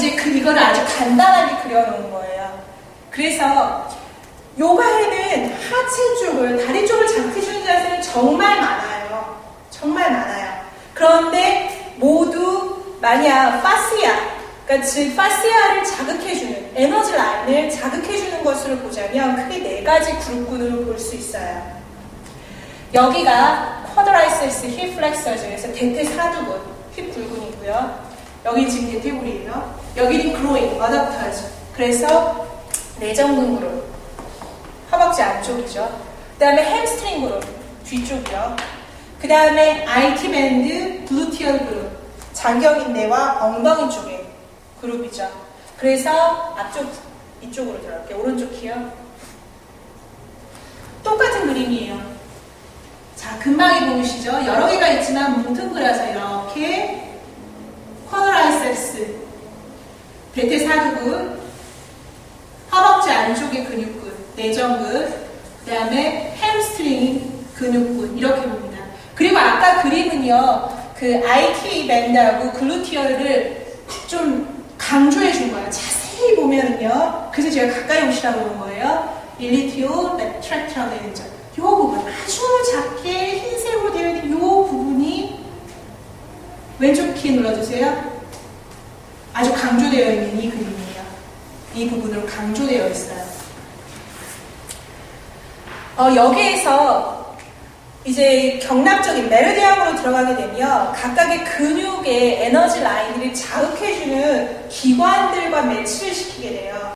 이제 그 이거를 아주 간단하게 그려놓은 거예요. 그래서 요가에는 하체 쪽을 다리 쪽을 자극해주는 자세는 정말 많아요. 정말 많아요. 그런데 모두 만약 파시아, 그러니까 즉 파시아를 자극해주는 에너지 라인을 자극해주는 것으로 보자면 크게 네 가지 그룹군으로 볼 수 있어요. 여기가 쿼드라이세스 힙 플렉서 중에서 대퇴 사두근 힙 굴근이고요. 여기 지금 대퇴골이에요. 여기는 그로잉, 어댑터즈. 그래서 그룹, 허벅지 안쪽이죠. 그 다음에 햄스트링 그룹, 뒤쪽이요. 그 다음에 IT 밴드, 글루티얼 그룹, 장경인대와 엉덩이 쪽의 그룹이죠. 그래서 앞쪽, 이쪽으로 들어갈게요. 오른쪽 키요. 똑같은 그림이에요. 자, 금방이 보이시죠? 여러 개가 있지만 뭉뚱그려서 이렇게 쿼드라이셉스, 대퇴사두근, 허벅지 안쪽의 근육근, 내전근, 그 다음에 햄스트링 근육근 이렇게 봅니다. 그리고 아까 그림은요, 그 IT 밴드하고 글루티얼을 좀 강조해 준 거예요. 자세히 보면은요, 그래서 제가 가까이 오시라고 그런 거예요. 일리티오 레트랙트라고 되어 있죠. 이 부분, 아주 작게 흰색으로 되어 있는 이 부분이 왼쪽 키 눌러주세요. 아주 강조되어 있는 이 그림이에요. 이 부분으로 강조되어 있어요. 어, 여기에서 이제 경납적인 메르디앙으로 들어가게 되면 각각의 근육의 에너지 라인들이 자극해주는 기관들과 매치를 시키게 돼요.